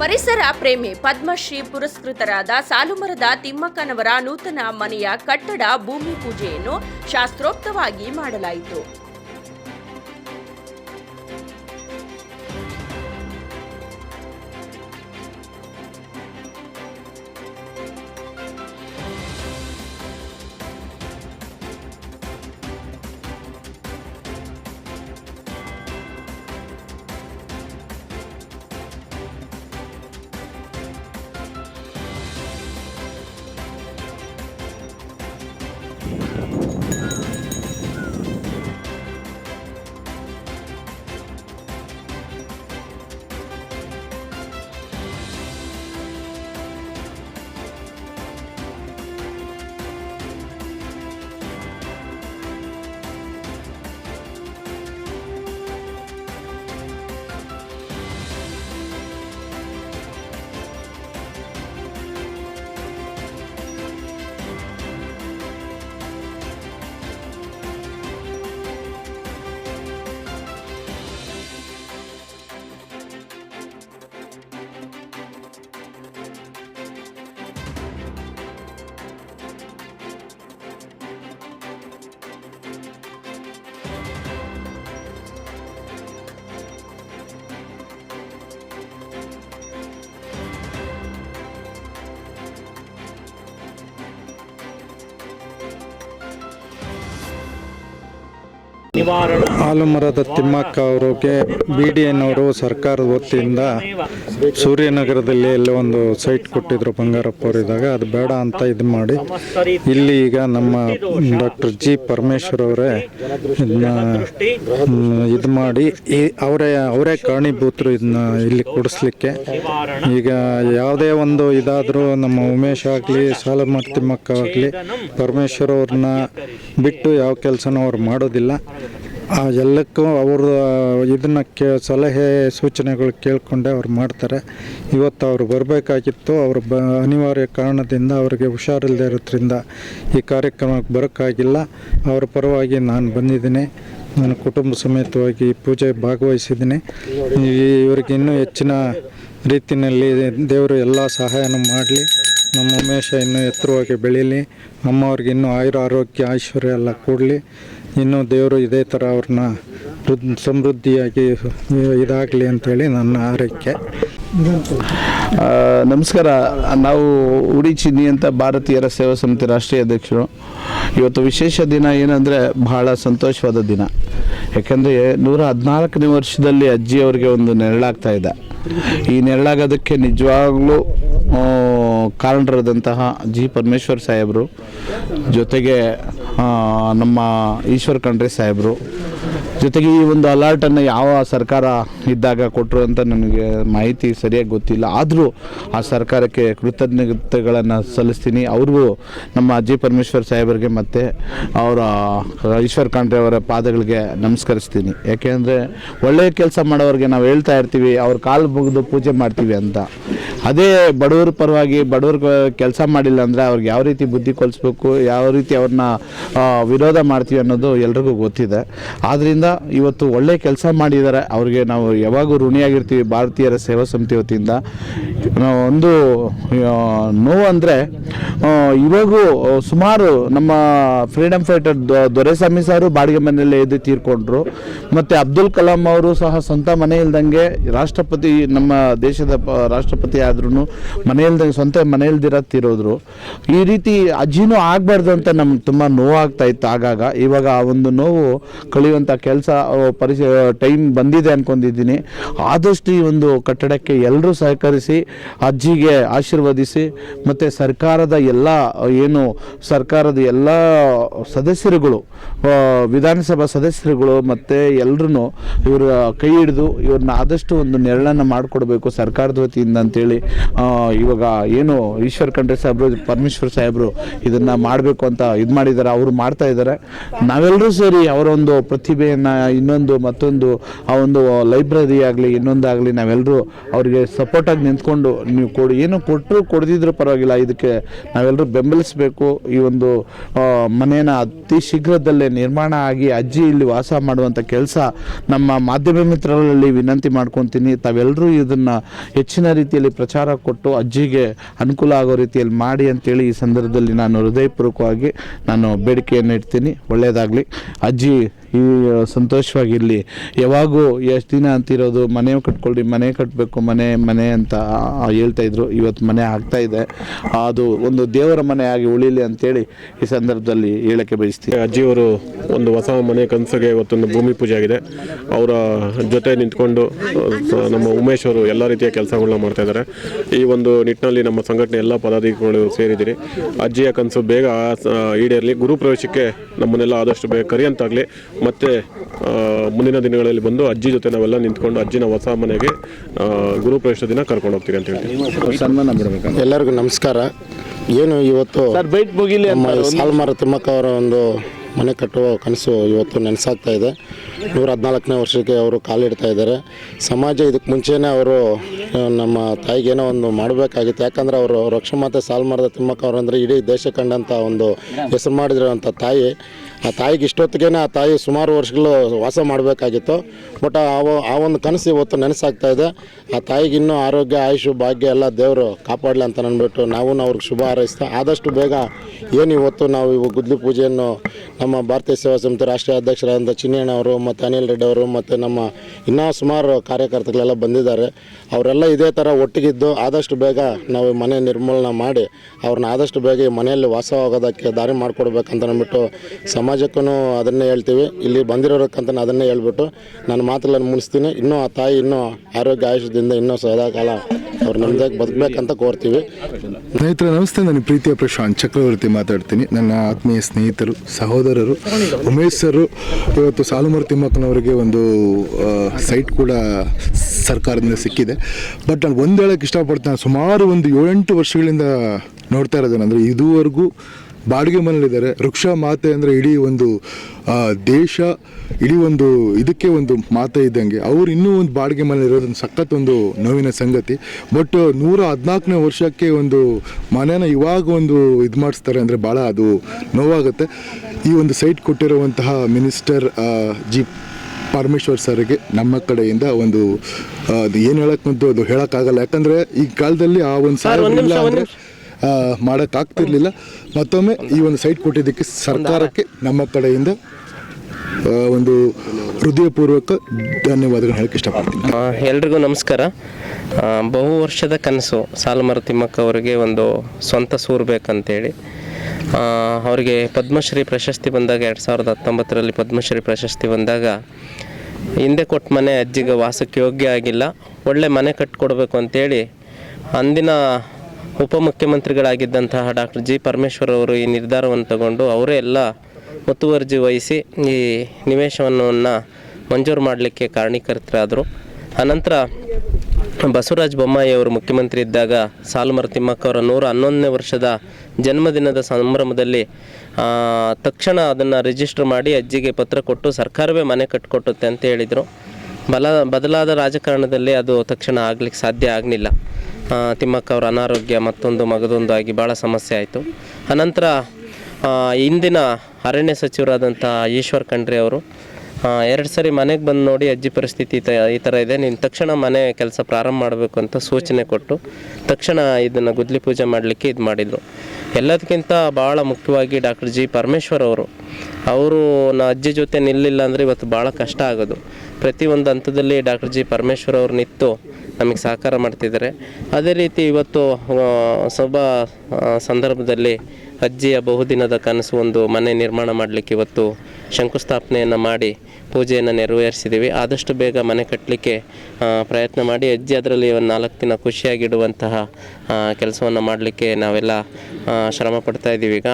ಪರಿಸರ ಪ್ರೇಮಿ ಪದ್ಮಶ್ರೀ ಪುರಸ್ಕೃತರಾದ ಸಾಲುಮರದ ತಿಮ್ಮಕ್ಕನವರ ನೂತನ ಮನೆಯ ಕಟ್ಟಡ ಭೂಮಿ ಪೂಜೆಯನ್ನು ಶಾಸ್ತ್ರೋಕ್ತವಾಗಿ ಮಾಡಲಾಯಿತು. ಆಲಮರದ ತಿಮ್ಮಕ್ಕ ಅವರಿಗೆ ಬಿ ಡಿ ಎನ್ ಅವರು ಸರ್ಕಾರದ ವತಿಯಿಂದ ಸೂರ್ಯನಗರದಲ್ಲಿ ಎಲ್ಲ ಒಂದು ಸೈಟ್ ಕೊಟ್ಟಿದ್ರು ಬಂಗಾರಪ್ಪ ಅವರಿದ್ದಾಗ. ಅದು ಬೇಡ ಅಂತ ಇದು ಮಾಡಿ ಇಲ್ಲಿ ಈಗ ನಮ್ಮ ಡಾಕ್ಟರ್ ಜಿ ಪರಮೇಶ್ವರ್ ಅವರೇ ಇದನ್ನ ಇದು ಮಾಡಿ. ಈ ಅವರೇ ಅವರೇ ಕಾರಣೀಭೂತರು ಇದನ್ನ ಇಲ್ಲಿ ಕೊಡಿಸ್ಲಿಕ್ಕೆ. ಈಗ ಯಾವುದೇ ಒಂದು ಇದಾದರೂ ನಮ್ಮ ಉಮೇಶ್ ಆಗಲಿ, ಸಾಲಮರ್ ತಿಮ್ಮಕ್ಕ ಆಗಲಿ, ಪರಮೇಶ್ವರ್ ಅವ್ರನ್ನ ಬಿಟ್ಟು ಯಾವ ಕೆಲಸನೂ ಅವ್ರು ಮಾಡೋದಿಲ್ಲ. ಎಲ್ಲಕ್ಕೂ ಅವರು ಇದನ್ನ ಕೇ, ಸಲಹೆ ಸೂಚನೆಗಳು ಕೇಳಿಕೊಂಡೆ ಅವ್ರು ಮಾಡ್ತಾರೆ. ಇವತ್ತು ಅವರು ಬರಬೇಕಾಗಿತ್ತು. ಅವರು ಬ, ಅನಿವಾರ್ಯ ಕಾರಣದಿಂದ ಅವರಿಗೆ ಹುಷಾರಿಲ್ಲದೆ ಇರೋದ್ರಿಂದ ಈ ಕಾರ್ಯಕ್ರಮಕ್ಕೆ ಬರೋಕ್ಕಾಗಿಲ್ಲ. ಅವರ ಪರವಾಗಿ ನಾನು ಬಂದಿದ್ದೀನಿ. ನನ್ನ ಕುಟುಂಬ ಸಮೇತವಾಗಿ ಪೂಜೆ ಭಾಗವಹಿಸಿದ್ದೀನಿ. ಇವರಿಗೆ ಇನ್ನೂ ಹೆಚ್ಚಿನ ರೀತಿಯಲ್ಲಿ ದೇವರು ಎಲ್ಲ ಸಹಾಯನ ಮಾಡಲಿ. ನಮ್ಮ ಉಮೇಶ ಇನ್ನೂ ಎತ್ತರವಾಗಿ ಬೆಳೀಲಿ. ಅಮ್ಮವ್ರಿಗೆ ಇನ್ನೂ ಆಯುರ, ಆರೋಗ್ಯ, ಐಶ್ವರ್ಯ ಎಲ್ಲ ಕೊಡಲಿ. ಇನ್ನೂ ದೇವರು ಇದೇ ಥರ ಅವ್ರನ್ನ ಸಮೃದ್ಧಿಯಾಗಿ ಇದಾಗಲಿ ಅಂತೇಳಿ ನನ್ನ ಆರೈಕೆ. ನಮಸ್ಕಾರ. ನಾವು ಉಡಿ ಚಿನ್ನಿ ಅಂತ ಭಾರತೀಯರ ಸೇವಾ ಸಮಿತಿ ರಾಷ್ಟ್ರೀಯ ಅಧ್ಯಕ್ಷರು. ಇವತ್ತು ವಿಶೇಷ ದಿನ ಏನಂದರೆ ಬಹಳ ಸಂತೋಷವಾದ ದಿನ. ಯಾಕೆಂದರೆ ನೂರ ಹದಿನಾಲ್ಕನೇ ವರ್ಷದಲ್ಲಿ ಅಜ್ಜಿಯವರಿಗೆ ಒಂದು ನೆರಳಾಗ್ತಾ ಇದೆ. ಈ ನೆರಳಾಗೋದಕ್ಕೆ ನಿಜವಾಗ್ಲೂ ಕಾರಣರಾದಂತಹ ಜಿ ಪರಮೇಶ್ವರ್ ಸಾಹೇಬರು ಜೊತೆಗೆ ನಮ್ಮ ಈಶ್ವರ್ ಖಂಡ್ರೆ ಸಾಹೇಬರು. ಜೊತೆಗೆ ಈ ಒಂದು ಅಲರ್ಟನ್ನು ಯಾವ ಸರ್ಕಾರ ಇದ್ದಾಗ ಕೊಟ್ಟರು ಅಂತ ನನಗೆ ಮಾಹಿತಿ ಸರಿಯಾಗಿ ಗೊತ್ತಿಲ್ಲ. ಆದರೂ ಆ ಸರ್ಕಾರಕ್ಕೆ ಕೃತಜ್ಞತೆಗಳನ್ನು ಸಲ್ಲಿಸ್ತೀನಿ. ಅವ್ರಿಗೂ ನಮ್ಮ ಅಜ್ಜಿ ಪರಮೇಶ್ವರ್ ಸಾಹೇಬರಿಗೆ ಮತ್ತು ಅವರ ಈಶ್ವರ್ ಕಾಂಡ್ರೆ ಅವರ ಪಾದಗಳಿಗೆ ನಮಸ್ಕರಿಸ್ತೀನಿ. ಯಾಕೆಂದರೆ ಒಳ್ಳೆಯ ಕೆಲಸ ಮಾಡೋರಿಗೆ ನಾವು ಹೇಳ್ತಾ ಇರ್ತೀವಿ, ಅವ್ರ ಕಾಲು ಮುಗಿದು ಪೂಜೆ ಮಾಡ್ತೀವಿ ಅಂತ. ಅದೇ ಬಡವರ ಪರವಾಗಿ ಬಡವ್ರ ಕೆಲಸ ಮಾಡಿಲ್ಲ ಅಂದರೆ ಅವ್ರಿಗೆ ಯಾವ ರೀತಿ ಬುದ್ಧಿ ಕಲಿಸ್ಬೇಕು, ಯಾವ ರೀತಿ ಅವ್ರನ್ನ ವಿರೋಧ ಮಾಡ್ತೀವಿ ಅನ್ನೋದು ಎಲ್ರಿಗೂ ಗೊತ್ತಿದೆ. ಆದ್ದರಿಂದ ಇವತ್ತು ಒಳ್ಳೆ ಕೆಲಸ ಮಾಡಿದ್ದಾರೆ. ಅವ್ರಿಗೆ ನಾವು ಯಾವಾಗೂ ಋಣಿಯಾಗಿರ್ತೀವಿ. ಭಾರತೀಯರ ಸೇವಾ ಸಮಿತಿ ವತಿಯಿಂದ. ಒಂದು ನೋವು ಅಂದರೆ ಇವಾಗೂ ಸುಮಾರು ನಮ್ಮ ಫ್ರೀಡಮ್ ಫೈಟರ್ ದೊರೆಸ್ವಾಮಿ ಸಾರು ಬಾಡಿಗೆ ಮನೆಯಲ್ಲೇ ಎದ್ದು ತೀರ್ಕೊಂಡ್ರು. ಮತ್ತು ಅಬ್ದುಲ್ ಕಲಾಂ ಅವರು ಸಹ ಸ್ವಂತ ಮನೆ ಇಲ್ದಂಗೆ ರಾಷ್ಟ್ರಪತಿ, ನಮ್ಮ ದೇಶದ ರಾಷ್ಟ್ರಪತಿ ಆದ್ರೂ ಮನೆ ಇಲ್ದಂಗೆ ಸ್ವಂತ ಮನೆ ಇಲ್ದಿರ ತೀರೋದ್ರು. ಈ ರೀತಿ ಅಜ್ಜಿನೂ ಆಗಬಾರ್ದು ಅಂತ ನಮ್ಗೆ ತುಂಬ ನೋವಾಗ್ತಾ ಇತ್ತು ಆಗಾಗ. ಇವಾಗ ಆ ಒಂದು ನೋವು ಕಳೆಯುವಂಥ ಕೆಲಸ ಪರಿಸ ಟೈಮ್ ಬಂದಿದೆ ಅನ್ಕೊಂಡಿದ್ದೀನಿ. ಆದಷ್ಟು ಈ ಒಂದು ಕಟ್ಟಡಕ್ಕೆ ಎಲ್ಲರೂ ಸಹಕರಿಸಿ ಅಜ್ಜಿಗೆ ಆಶೀರ್ವದಿಸಿ ಮತ್ತು ಸರ್ಕಾರದ ಎಲ್ಲ, ಏನು ಸರ್ಕಾರದ ಎಲ್ಲ ಸದಸ್ಯರುಗಳು ವಿಧಾನಸಭಾ ಸದಸ್ಯರುಗಳು ಮತ್ತು ಎಲ್ಲರೂ ಇವರ ಕೈ ಹಿಡಿದು ಇವ್ರನ್ನ ಆದಷ್ಟು ಒಂದು ನೆರಳನ್ನು ಮಾಡಿಕೊಡ್ಬೇಕು ಸರ್ಕಾರದ ವತಿಯಿಂದ ಅಂತೇಳಿ ಇವಾಗ ಏನು ಈಶ್ವರ್ ಖಂಡ್ರೆ ಸಾಹೇಬರು, ಪರಮೇಶ್ವರ್ ಸಾಹೇಬರು ಇದನ್ನು ಮಾಡಬೇಕು ಅಂತ ಇದು ಮಾಡಿದ್ದಾರೆ ಅವರು ಮಾಡ್ತಾ ಇದ್ದಾರೆ ನಾವೆಲ್ಲರೂ ಸೇರಿ ಅವರೊಂದು ಪ್ರತಿಭೆಯನ್ನು ಇನ್ನೊಂದು ಮತ್ತೊಂದು, ಆ ಒಂದು ಲೈಬ್ರರಿ ಆಗಲಿ, ಇನ್ನೊಂದಾಗಲಿ ನಾವೆಲ್ಲರೂ ಅವರಿಗೆ ಸಪೋರ್ಟಾಗಿ ನಿಂತ್ಕೊಂಡು ನೀವು ಕೊಡಿ, ಏನು ಕೊಟ್ಟರು ಕೊಡದಿದ್ರೂ ಪರವಾಗಿಲ್ಲ. ಇದಕ್ಕೆ ನಾವೆಲ್ಲರೂ ಬೆಂಬಲಿಸಬೇಕು. ಈ ಒಂದು ಮನೇನ ಅತಿ ಶೀಘ್ರದಲ್ಲೇ ನಿರ್ಮಾಣ ಆಗಿ ಅಜ್ಜಿ ಇಲ್ಲಿ ವಾಸ ಮಾಡುವಂಥ ಕೆಲಸ ನಮ್ಮ ಮಾಧ್ಯಮ ಮಿತ್ರರಲ್ಲಿ ವಿನಂತಿ ಮಾಡ್ಕೊತೀನಿ. ತಾವೆಲ್ಲರೂ ಇದನ್ನು ಹೆಚ್ಚಿನ ರೀತಿಯಲ್ಲಿ ಪ್ರಚಾರ ಕೊಟ್ಟು ಅಜ್ಜಿಗೆ ಅನುಕೂಲ ಆಗೋ ರೀತಿಯಲ್ಲಿ ಮಾಡಿ ಅಂತೇಳಿ ಈ ಸಂದರ್ಭದಲ್ಲಿ ನಾನು ಹೃದಯಪೂರ್ವಕವಾಗಿ ನಾನು ಬೇಡಿಕೆಯನ್ನು ಇಡ್ತೀನಿ ಒಳ್ಳೆಯದಾಗಲಿ ಅಜ್ಜಿ ಈ ಸಂತೋಷವಾಗಿರಲಿ. ಯಾವಾಗೂ ಎಷ್ಟು ದಿನ ಅಂತಿರೋದು, ಮನೆ ಕಟ್ಕೊಳ್ಳಿ ಮನೆ ಕಟ್ಟಬೇಕು ಮನೆ ಮನೆ ಅಂತ ಹೇಳ್ತಾ ಇದ್ರು. ಇವತ್ತು ಮನೆ ಆಗ್ತಾ ಇದೆ. ಅದು ಒಂದು ದೇವರ ಮನೆ ಆಗಿ ಉಳಿಲಿ ಅಂತೇಳಿ ಈ ಸಂದರ್ಭದಲ್ಲಿ ಹೇಳಕ್ಕೆ ಬಯಸ್ತೀವಿ ಅಜ್ಜಿಯವರು ಒಂದು ಹೊಸ ಮನೆ ಕನಸಿಗೆ ಇವತ್ತೊಂದು ಭೂಮಿ ಪೂಜೆ ಆಗಿದೆ. ಅವರ ಜೊತೆ ನಿಂತ್ಕೊಂಡು ನಮ್ಮ ಉಮೇಶ್ ಅವರು ಎಲ್ಲ ರೀತಿಯ ಕೆಲಸಗಳನ್ನ ಮಾಡ್ತಾ ಇದ್ದಾರೆ. ಈ ಒಂದು ನಿಟ್ಟಿನಲ್ಲಿ ನಮ್ಮ ಸಂಘಟನೆ ಎಲ್ಲ ಪದಾಧಿಕಾರಿಗಳು ಸೇರಿದ್ದೀರಿ. ಅಜ್ಜಿಯ ಕನಸು ಬೇಗ ಈಡೇರಲಿ. ಗುರು ಪ್ರವೇಶಕ್ಕೆ ನಮ್ಮನ್ನೆಲ್ಲ ಆದಷ್ಟು ಬೇಗ ಕರಿಯಂತಾಗಲಿ. ಮತ್ತು ಮುಂದಿನ ದಿನಗಳಲ್ಲಿ ಬಂದು ಅಜ್ಜಿ ಜೊತೆ ನಾವೆಲ್ಲ ನಿಂತ್ಕೊಂಡು ಅಜ್ಜಿನ ಹೊಸ ಮನೆಗೆ ಗುರುಪ್ರವೇಶ ಗುರು ಪ್ರವೇಶ ದಿನ ಕರ್ಕೊಂಡು ಹೋಗ್ತೀರಿ ಅಂತ ಹೇಳ್ತೀವಿ. ಸನ್ಮಾನ ಬಿಡಬೇಕು ಎಲ್ಲರಿಗೂ ನಮಸ್ಕಾರ. ಏನು ಇವತ್ತು ಸರ್ ಬೈಟ್ ಮುಗಿಲಿ ನಮ್ಮ ಅಂತ ಈ ತಿಮ್ಮಕ್ಕ ಅವರ ಒಂದು ಮನೆ ಕಟ್ಟುವ ಕನಸು ಇವತ್ತು ನೆನೆಸಾಗ್ತಾ ಇದೆ. ನೂರ ಹದಿನಾಲ್ಕನೇ ವರ್ಷಕ್ಕೆ ಅವರು ಕಾಲಿಡ್ತಾ ಇದ್ದಾರೆ. ಸಮಾಜ ಇದಕ್ಕೆ ಮುಂಚೆನೇ ಅವರು ನಮ್ಮ ತಾಯಿಗೆ ಏನೋ ಒಂದು ಮಾಡಬೇಕಾಗಿತ್ತು. ಯಾಕಂದರೆ ಅವರು ರಕ್ಷಮಾತೆ ಸಾಲ್ಮರದ ತಿಮ್ಮಕ್ಕ ಅವರಂದರೆ ಅಂದರೆ ಇಡೀ ದೇಶ ಕಂಡಂಥ ಒಂದು ಹೆಸರು ಮಾಡಿದಿರೋಂಥ ತಾಯಿ. ಆ ತಾಯಿಗೆ ಇಷ್ಟೊತ್ತಿಗೆ ಆ ತಾಯಿ ಸುಮಾರು ವರ್ಷಗಳು ವಾಸ ಮಾಡಬೇಕಾಗಿತ್ತು. ಬಟ್ ಆ ಒಂದು ಕನಸು ಇವತ್ತು ನೆನೆಸಾಗ್ತಾ ಇದೆ. ಆ ತಾಯಿಗೆ ಇನ್ನೂ ಆರೋಗ್ಯ, ಆಯುಷು, ಭಾಗ್ಯ ಎಲ್ಲ ದೇವರು ಕಾಪಾಡಲಿ ಅಂತ ಅಂದ್ಬಿಟ್ಟು ನಾವು ಅವ್ರಿಗೆ ಶುಭ ಹಾರೈಸ್ತಾ, ಆದಷ್ಟು ಬೇಗ ಏನು ಇವತ್ತು ನಾವು ಇವು ಗುದ್ಲಿ ಪೂಜೆಯನ್ನು ನಮ್ಮ ಭಾರತೀಯ ಸೇವಾ ಸಮಿತಿ ರಾಷ್ಟ್ರೀಯ ಅಧ್ಯಕ್ಷರಾದಂಥ ಚಿನ್ನಣ್ಣ ಅವರು ಮತ್ತು ಅನಿಲ್ ರೆಡ್ಡಿ ಅವರು ಮತ್ತು ನಮ್ಮ ಇನ್ನೂ ಸುಮಾರು ಕಾರ್ಯಕರ್ತಗಳೆಲ್ಲ ಬಂದಿದ್ದಾರೆ. ಅವರೆಲ್ಲ ಇದೇ ಥರ ಒಟ್ಟಿಗಿದ್ದು ಆದಷ್ಟು ಬೇಗ ನಾವು ಮನೆ ನಿರ್ಮೂಲನೆ ಮಾಡಿ ಅವ್ರನ್ನ ಆದಷ್ಟು ಬೇಗ ಈ ಮನೆಯಲ್ಲಿ ವಾಸವಾಗೋದಕ್ಕೆ ದಾರಿ ಮಾಡಿಕೊಡ್ಬೇಕಂತ ಅಂದ್ಬಿಟ್ಟು ಸಮಾಜಕ್ಕೂ ಅದನ್ನೇ ಹೇಳ್ತೀವಿ. ಇಲ್ಲಿ ಬಂದಿರೋಕ್ಕಂತ ಅದನ್ನೇ ಹೇಳ್ಬಿಟ್ಟು ನಾನು ಮಾತುಗಳನ್ನು ಮುಗಿಸ್ತೀನಿ. ಇನ್ನೂ ಆ ತಾಯಿ ಇನ್ನೂ ಆರೋಗ್ಯ ಆಯುಷದಿಂದ ಇನ್ನೂ ಸದಾಕಾಲ ಅವ್ರು ನಮ್ಮದಾಗಿ ಬದುಕಬೇಕಂತ ಕೋರ್ತೀವಿ. ಸ್ನೇಹಿತರೆ, ನಮಸ್ತೆ. ನಾನು ಪ್ರೀತಿಯ ಪ್ರಶಾಂತ್ ಚಕ್ರವರ್ತಿ ಮಾತಾಡ್ತೀನಿ. ನನ್ನ ಆತ್ಮೀಯ ಸ್ನೇಹಿತರು, ಸಹೋದರರು, ಉಮೇಶ್ ಸರ್, ಇವತ್ತು ಸಾಲುಮರ್ ತಿಮ್ಮಕ್ಕನವರಿಗೆ ಒಂದು ಸೈಟ್ ಕೂಡ ಸರ್ಕಾರದಿಂದ ಸಿಕ್ಕಿದೆ. ಬಟ್ ನಾನು ಒಂದು ಹೇಳಕ್ಕೆ ಇಷ್ಟಪಡ್ತೇನೆ, ಸುಮಾರು ಒಂದು ಏಳೆಂಟು ವರ್ಷಗಳಿಂದ ನೋಡ್ತಾ ಇರೋದೇನೆಂದರೆ, ಇದುವರೆಗೂ ಬಾಡಿಗೆ ಮನೇಲಿದ್ದಾರೆ ವೃಕ್ಷ ಮಾತೆ ಅಂದರೆ ಇಡೀ ಒಂದು ದೇಶ ಇಡೀ ಒಂದು ಇದಕ್ಕೆ ಒಂದು ಮಾತೆ ಇದ್ದಂಗೆ. ಅವ್ರು ಇನ್ನೂ ಒಂದು ಬಾಡಿಗೆ ಮನೆ ಇರೋದೊಂದು ಸಖತ್ ಒಂದು ನೋವಿನ ಸಂಗತಿ. ಬಟ್ ನೂರ ಹದಿನಾಲ್ಕನೇ ವರ್ಷಕ್ಕೆ ಒಂದು ಮನೇನ ಇವಾಗ ಒಂದು ಇದು ಮಾಡಿಸ್ತಾರೆ ಅಂದರೆ ಭಾಳ ಅದು ನೋವಾಗುತ್ತೆ. ಈ ಒಂದು ಸೈಟ್ ಕೊಟ್ಟಿರುವಂತಹ ಮಿನಿಸ್ಟರ್ ಜಿ ಪರಮೇಶ್ವರ್ ಸರ್ಗೆ ನಮ್ಮ ಕಡೆಯಿಂದ ಒಂದು ಅದು ಏನು ಹೇಳಕ್ಕಂತೂ ಅದು ಹೇಳೋಕ್ಕಾಗಲ್ಲ ಯಾಕಂದರೆ ಈ ಕಾಲದಲ್ಲಿ ಆ ಒಂದು ಸಾಲ ಇಲ್ಲ ಅಂದರೆ ಮಾಡೋಕ್ಕಾಗ್ತಿರ್ಲಿಲ್ಲ ಮತ್ತೊಮ್ಮೆ ಈ ಒಂದು ಸೈಟ್ ಕೊಟ್ಟಿದ್ದಕ್ಕೆ ಸರ್ಕಾರಕ್ಕೆ ನಮ್ಮ ಕಡೆಯಿಂದ ಒಂದು ಹೃದಯಪೂರ್ವಕ ಧನ್ಯವಾದಗಳು ಹೇಳಕ್ಕೆ ಇಷ್ಟಪಡ್ತೀನಿ. ಎಲ್ರಿಗೂ ನಮಸ್ಕಾರ. ಬಹು ವರ್ಷದ ಕನಸು ಸಾಲುಮರ ತಿಮ್ಮಕ್ಕ ಅವರಿಗೆ ಒಂದು ಸ್ವಂತ ಸೂರು ಬೇಕಂತೇಳಿ. ಅವರಿಗೆ ಪದ್ಮಶ್ರೀ ಪ್ರಶಸ್ತಿ ಬಂದಾಗ ಎರಡು ಸಾವಿರದ ಹತ್ತೊಂಬತ್ತರಲ್ಲಿ ಪದ್ಮಶ್ರೀ ಪ್ರಶಸ್ತಿ ಬಂದಾಗ ಹಿಂದೆ ಕೊಟ್ಟ ಮನೆ ಅಜ್ಜಿಗೆ ವಾಸಕ್ಕೆ ಯೋಗ್ಯ ಆಗಿಲ್ಲ. ಒಳ್ಳೆ ಮನೆ ಕಟ್ಟಿಕೊಡ್ಬೇಕು ಅಂತೇಳಿ ಅಂದಿನ ಉಪಮುಖ್ಯಮಂತ್ರಿಗಳಾಗಿದ್ದಂತಹ ಡಾಕ್ಟರ್ ಜಿ ಪರಮೇಶ್ವರ್ ಅವರು ಈ ನಿರ್ಧಾರವನ್ನು ತಗೊಂಡು ಅವರೇ ಎಲ್ಲ ಮುತುವರ್ಜಿ ವಹಿಸಿ ಈ ನಿವೇಶನವನ್ನು ಮಂಜೂರು ಮಾಡಲಿಕ್ಕೆ ಕಾರಣೀಕರ್ತರಾದರು ಅನಂತರ ಬಸವರಾಜ ಬೊಮ್ಮಾಯಿ ಅವರು ಮುಖ್ಯಮಂತ್ರಿ ಇದ್ದಾಗ ಸಾಲುಮರ ತಿಮ್ಮಕ್ಕ ಅವರ ನೂರ ಹನ್ನೊಂದನೇ ವರ್ಷದ ಜನ್ಮದಿನದ ಸಂಭ್ರಮದಲ್ಲಿ ತಕ್ಷಣ ಅದನ್ನು ರಿಜಿಸ್ಟರ್ ಮಾಡಿ ಅಜ್ಜಿಗೆ ಪತ್ರ ಕೊಟ್ಟು ಸರ್ಕಾರವೇ ಮನೆ ಕಟ್ಟಿಕೊಟ್ಟುತ್ತೆ ಅಂತ ಹೇಳಿದರು. ಬಲ ಬದಲಾದ ರಾಜಕಾರಣದಲ್ಲಿ ಅದು ತಕ್ಷಣ ಆಗ್ಲಿಕ್ಕೆ ಸಾಧ್ಯ ಆಗಲಿಲ್ಲ. ತಿಮ್ಮಕ್ಕ ಅವರ ಅನಾರೋಗ್ಯ ಮತ್ತೊಂದು ಮಗದೊಂದು ಆಗಿ ಭಾಳ ಸಮಸ್ಯೆ ಆಯಿತು. ಅನಂತರ ಇಂದಿನ ಅರಣ್ಯ ಸಚಿವರಾದಂಥ ಈಶ್ವರ್ ಖಂಡ್ರೆ ಅವರು ಎರಡು ಸರಿ ಮನೆಗೆ ಬಂದು ನೋಡಿ ಅಜ್ಜಿ ಪರಿಸ್ಥಿತಿ ಈ ಥರ ಇದೆ, ನೀನು ತಕ್ಷಣ ಮನೆ ಕೆಲಸ ಪ್ರಾರಂಭ ಮಾಡಬೇಕು ಅಂತ ಸೂಚನೆ ಕೊಟ್ಟು ತಕ್ಷಣ ಇದನ್ನು ಗುದ್ಲಿ ಪೂಜೆ ಮಾಡಲಿಕ್ಕೆ ಇದು ಮಾಡಿದರು. ಎಲ್ಲದಕ್ಕಿಂತ ಭಾಳ ಮುಖ್ಯವಾಗಿ ಡಾಕ್ಟರ್ ಜಿ ಪರಮೇಶ್ವರ್ ಅವರು. ಅವರು ನಾ ಅಜ್ಜಿ ಜೊತೆ ನಿಲ್ಲಿಲ್ಲ ಅಂದರೆ ಇವತ್ತು ಭಾಳ ಕಷ್ಟ ಆಗೋದು. ಪ್ರತಿಯೊಂದು ಹಂತದಲ್ಲಿ ಡಾಕ್ಟರ್ ಜಿ ಪರಮೇಶ್ವರ್ ಅವರು ನಿಂತು ನಮಗೆ ಸಹಕಾರ ಮಾಡ್ತಿದ್ದಾರೆ. ಅದೇ ರೀತಿ ಇವತ್ತು ಸಭಾ ಸಂದರ್ಭದಲ್ಲಿ ಅಜ್ಜಿಯ ಬಹುದಿನದ ಕನಸು ಒಂದು ಮನೆ ನಿರ್ಮಾಣ ಮಾಡಲಿಕ್ಕೆ ಇವತ್ತು ಶಂಕುಸ್ಥಾಪನೆಯನ್ನು ಮಾಡಿ ಪೂಜೆಯನ್ನು ನೆರವೇರಿಸಿದ್ದೀವಿ ಆದಷ್ಟು ಬೇಗ ಮನೆ ಕಟ್ಟಲಿಕ್ಕೆ ಪ್ರಯತ್ನ ಮಾಡಿ ಅಜ್ಜಿ ಅದರಲ್ಲಿ ಒಂದು ನಾಲ್ಕು ದಿನ ಖುಷಿಯಾಗಿಡುವಂತಹ ಕೆಲಸವನ್ನು ಮಾಡಲಿಕ್ಕೆ ನಾವೆಲ್ಲ ಶ್ರಮ ಪಡ್ತಾ ಇದ್ದೀವಿ ಈಗ